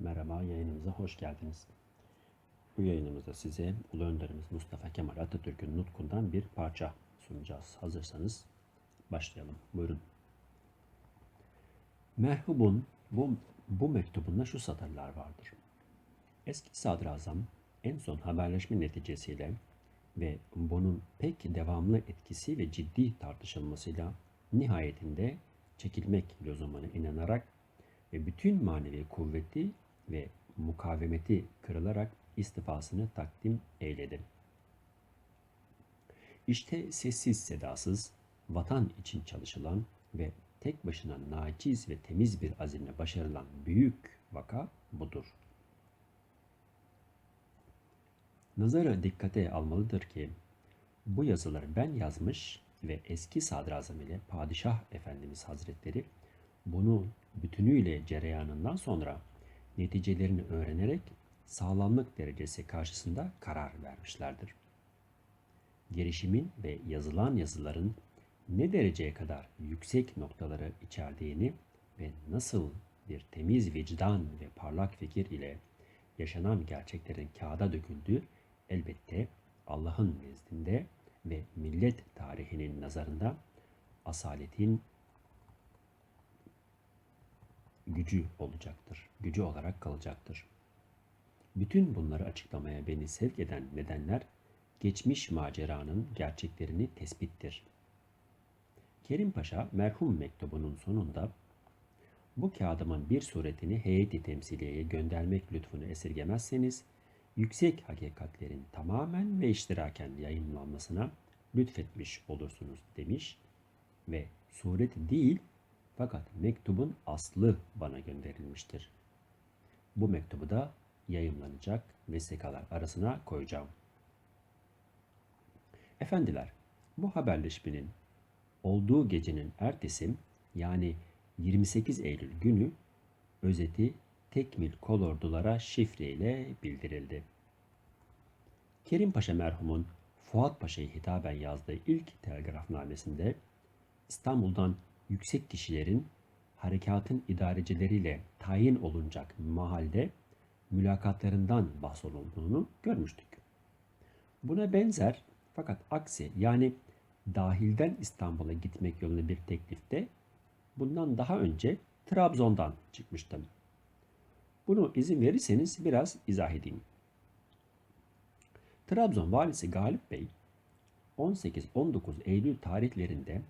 Merhaba, yayınımıza hoş geldiniz. Bu yayınımızda size Ulu Önderimiz Mustafa Kemal Atatürk'ün nutkundan bir parça sunacağız. Hazırsanız başlayalım. Buyurun. Merhubun bu, bu mektubunda şu satırlar vardır. Eski sadrazam en son haberleşme neticesiyle ve bunun pek devamlı etkisi ve ciddi tartışılmasıyla nihayetinde çekilmek lüzumuna inanarak ve bütün manevi kuvveti ve mukavemeti kırılarak istifasını takdim eyledi. İşte sessiz sedasız, vatan için çalışılan ve tek başına naciz ve temiz bir azimle başarılan büyük vaka budur. Nazara dikkate almalıdır ki bu yazıları ben yazmış ve eski sadrazam ile Padişah Efendimiz Hazretleri bunu bütünüyle cereyanından sonra neticelerini öğrenerek sağlamlık derecesi karşısında karar vermişlerdir. Gelişimin ve yazılan yazıların ne dereceye kadar yüksek noktaları içerdiğini ve nasıl bir temiz vicdan ve parlak fikir ile yaşanan gerçeklerin kağıda döküldüğü elbette Allah'ın nezdinde ve millet tarihinin nazarında asaletin gücü olacaktır. Gücü olarak kalacaktır. Bütün bunları açıklamaya beni sevk eden nedenler geçmiş maceranın gerçeklerini tespittir. Kerim Paşa merhum mektubunun sonunda bu kağıdımın bir suretini heyeti temsiliyeye göndermek lütfunu esirgemezseniz yüksek hakikatlerin tamamen ve iştiraken yayınlanmasına lütfetmiş olursunuz demiş ve suret değil fakat mektubun aslı bana gönderilmiştir. Bu mektubu da yayımlanacak vesikalar arasına koyacağım. Efendiler, bu haberleşmenin olduğu gecenin ertesi yani 28 Eylül günü özeti tekmil kolordulara şifreyle bildirildi. Kerim Paşa merhumun Fuat Paşa'yı hitaben yazdığı ilk telgrafnamesinde İstanbul'dan yüksek kişilerin harekatın idarecileriyle tayin olunacak mahalde mülakatlarından bahsolunduğunu görmüştük. Buna benzer fakat aksi yani dahilden İstanbul'a gitmek yolunda bir teklifte bundan daha önce Trabzon'dan çıkmıştım. Bunu izin verirseniz biraz izah edeyim. Trabzon valisi Galip Bey 18-19 Eylül tarihlerinde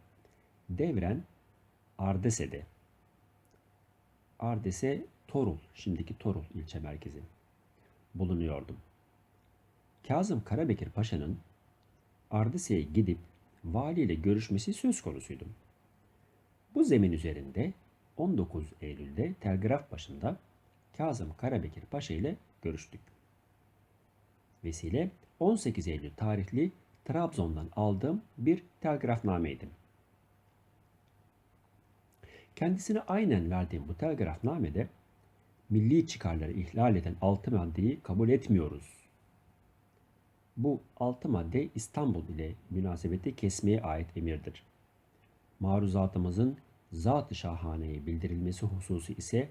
devren Ardese'de. Ardese Torul, şimdiki Torul ilçe merkezi bulunuyordum. Kazım Karabekir Paşa'nın Ardese'ye gidip valiyle görüşmesi söz konusuydu. Bu zemin üzerinde 19 Eylül'de telgraf başında Kazım Karabekir Paşa ile görüştük. Vesile 18 Eylül tarihli Trabzon'dan aldığım bir telgrafnameydi. Kendisine aynen verdiğim bu telgrafnamede milli çıkarları ihlal eden altı maddeyi kabul etmiyoruz. Bu altı madde İstanbul ile münasebeti kesmeye ait emirdir. Maruzatımızın zat-ı şahaneye bildirilmesi hususu ise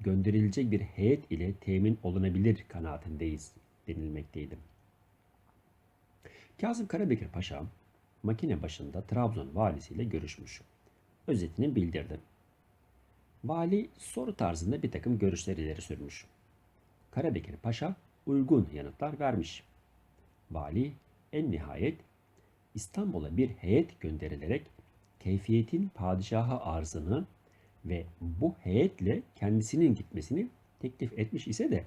gönderilecek bir heyet ile temin olunabilir kanaatindeyiz denilmekteydi. Kazım Karabekir Paşa makine başında Trabzon valisiyle görüşmüş. Özetini bildirdi. Vali soru tarzında bir takım görüşler ileri sürmüş. Karabekir Paşa uygun yanıtlar vermiş. Vali en nihayet İstanbul'a bir heyet gönderilerek keyfiyetin padişaha arzını ve bu heyetle kendisinin gitmesini teklif etmiş ise de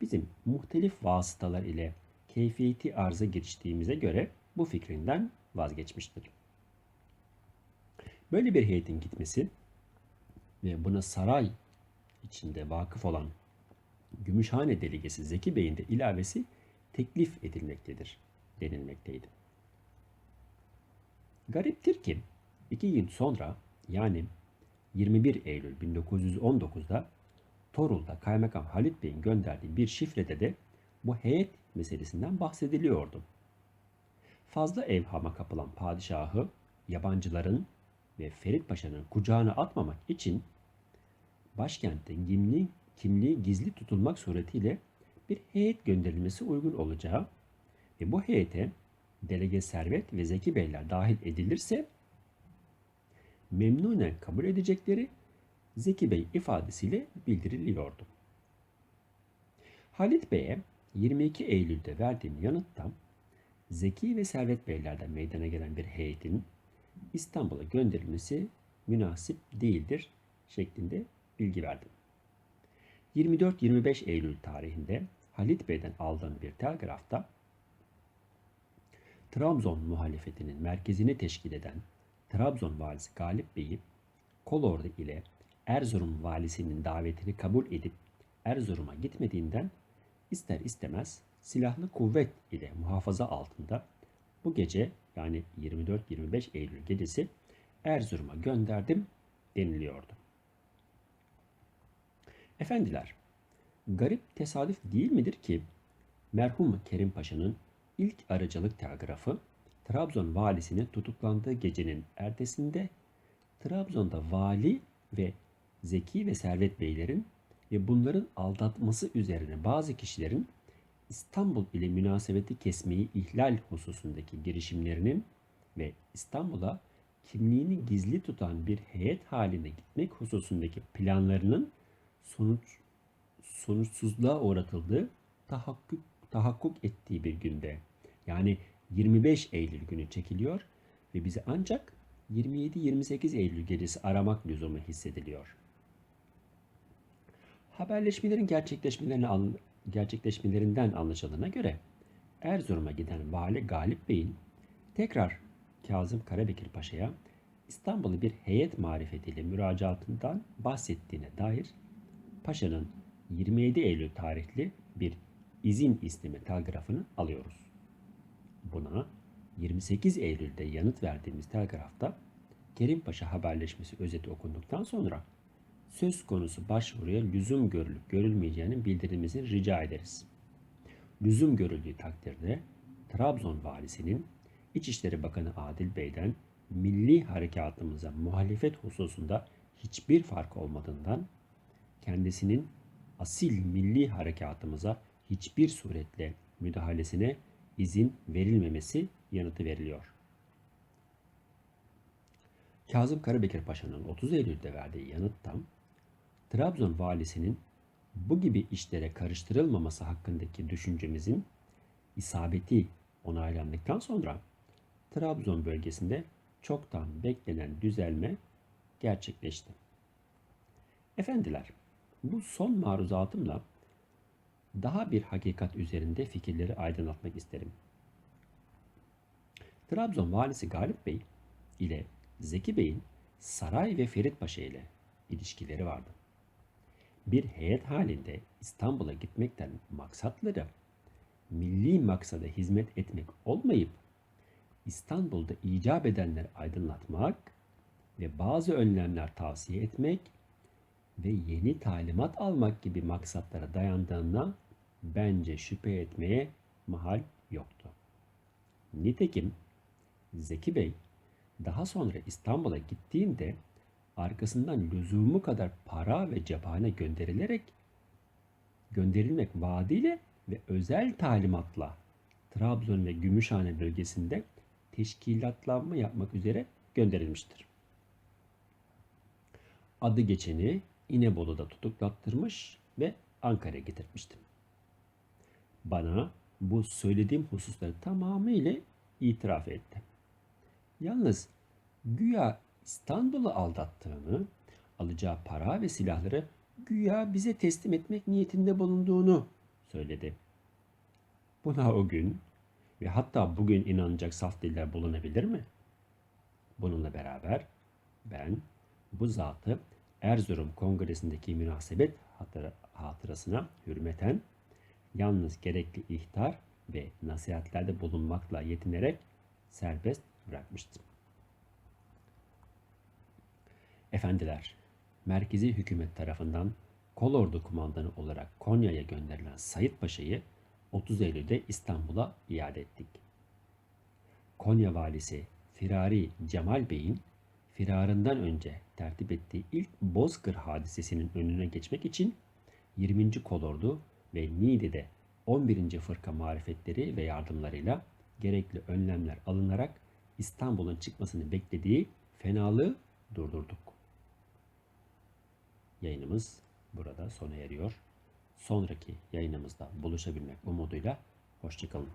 bizim muhtelif vasıtalar ile keyfiyeti arza giriştiğimize göre bu fikrinden vazgeçmiştir. Böyle bir heyetin gitmesi ve buna saray içinde vakıf olan Gümüşhane delegesi Zeki Bey'in de ilavesi teklif edilmektedir denilmekteydi. Gariptir ki iki gün sonra yani 21 Eylül 1919'da Torul'da Kaymakam Halit Bey'in gönderdiği bir şifrede de bu heyet meselesinden bahsediliyordu. Fazla evhama kapılan padişahı yabancıların ve Ferit Paşa'nın kucağına atmamak için başkentte gizli, kimliği gizli tutulmak suretiyle bir heyet gönderilmesi uygun olacağı ve bu heyete delege Servet ve Zeki Beyler dahil edilirse memnunen kabul edecekleri Zeki Bey ifadesiyle bildiriliyordu. Halit Bey'e 22 Eylül'de verdiğim yanıtta Zeki ve Servet Beyler'den meydana gelen bir heyetin İstanbul'a gönderilmesi münasip değildir şeklinde bilgi verdim. 24-25 Eylül tarihinde Halit Bey'den aldığım bir telgrafta Trabzon muhalefetinin merkezini teşkil eden Trabzon valisi Galip Bey'i Kolordu ile Erzurum valisinin davetini kabul edip Erzurum'a gitmediğinden ister istemez silahlı kuvvet ile muhafaza altında bu gece yani 24-25 Eylül gecesi Erzurum'a gönderdim deniliyordu. Efendiler, garip tesadüf değil midir ki merhum Kerim Paşa'nın ilk aracılık telgrafı Trabzon valisinin tutuklandığı gecenin ertesinde Trabzon'da vali ve Zeki ve Servet Beylerin ve bunların aldatması üzerine bazı kişilerin İstanbul ile münasebeti kesmeyi ihlal hususundaki girişimlerinin ve İstanbul'a kimliğini gizli tutan bir heyet haline gitmek hususundaki planlarının sonuç sonuçsuzluğa uğratıldığı tahakkuk, tahakkuk ettiği bir günde yani 25 Eylül günü çekiliyor ve bize ancak 27-28 Eylül gecesi aramak lüzumu hissediliyor. Haberleşmelerin gerçekleşmelerini gerçekleşmelerinden anlaşıldığına göre Erzurum'a giden Vali Galip Bey'in tekrar Kazım Karabekir Paşa'ya İstanbul'u bir heyet marifetiyle müracaatından bahsettiğine dair Paşa'nın 27 Eylül tarihli bir izin isteme telgrafını alıyoruz. Buna 28 Eylül'de yanıt verdiğimiz telgrafta Kerim Paşa haberleşmesi özeti okunduktan sonra söz konusu başvuruya lüzum görülüp görülmeyeceğinin bildirilmesini rica ederiz. Lüzum görüldüğü takdirde Trabzon valisinin İçişleri Bakanı Adil Bey'den milli harekatımıza muhalefet hususunda hiçbir fark olmadığından kendisinin asil milli harekatımıza hiçbir suretle müdahalesine izin verilmemesi yanıtı veriliyor. Kazım Karabekir Paşa'nın 30 Eylül'de verdiği yanıtta Trabzon valisinin bu gibi işlere karıştırılmaması hakkındaki düşüncemizin isabeti onaylandıktan sonra Trabzon bölgesinde çoktan beklenen düzelme gerçekleşti. Efendiler, bu son maruzatımla daha bir hakikat üzerinde fikirleri aydınlatmak isterim. Trabzon valisi Galip Bey ile Zeki Bey'in Saray ve Ferit Paşa ile ilişkileri vardı. Bir heyet halinde İstanbul'a gitmekten maksatları milli maksada hizmet etmek olmayıp İstanbul'da icap edenleri aydınlatmak ve bazı önlemler tavsiye etmek ve yeni talimat almak gibi maksatlara dayandığına bence şüphe etmeye mahal yoktu. Nitekim Zeki Bey daha sonra İstanbul'a gittiğinde arkasından lüzumu kadar para ve cephane gönderilerek gönderilmek vaadiyle ve özel talimatla Trabzon ve Gümüşhane bölgesinde teşkilatlanma yapmak üzere gönderilmiştir. Adı geçeni İnebolu'da tutuklattırmış ve Ankara'ya getirmiştim. Bana bu söylediğim hususları tamamıyla itiraf etti. Yalnız güya İstanbul'u aldattığını, alacağı para ve silahları güya bize teslim etmek niyetinde bulunduğunu söyledi. Buna o gün ve hatta bugün inanacak saf diller bulunabilir mi? Bununla beraber ben bu zatı Erzurum Kongresi'ndeki münasebet hatırasına hürmeten yalnız gerekli ihtar ve nasihatlerde bulunmakla yetinerek serbest bırakmıştım. Efendiler, merkezi hükümet tarafından kolordu kumandanı olarak Konya'ya gönderilen Sayit Paşa'yı 30 Eylül'de İstanbul'a iade ettik. Konya valisi Firari Cemal Bey'in firarından önce tertip ettiği ilk Bozkır hadisesinin önüne geçmek için 20. Kolordu ve Niğde'de 11. Fırka marifetleri ve yardımlarıyla gerekli önlemler alınarak İstanbul'un çıkmasını beklediği fenalığı durdurduk. Yayınımız burada sona eriyor. Sonraki yayınımızda buluşabilmek umuduyla hoşçakalın.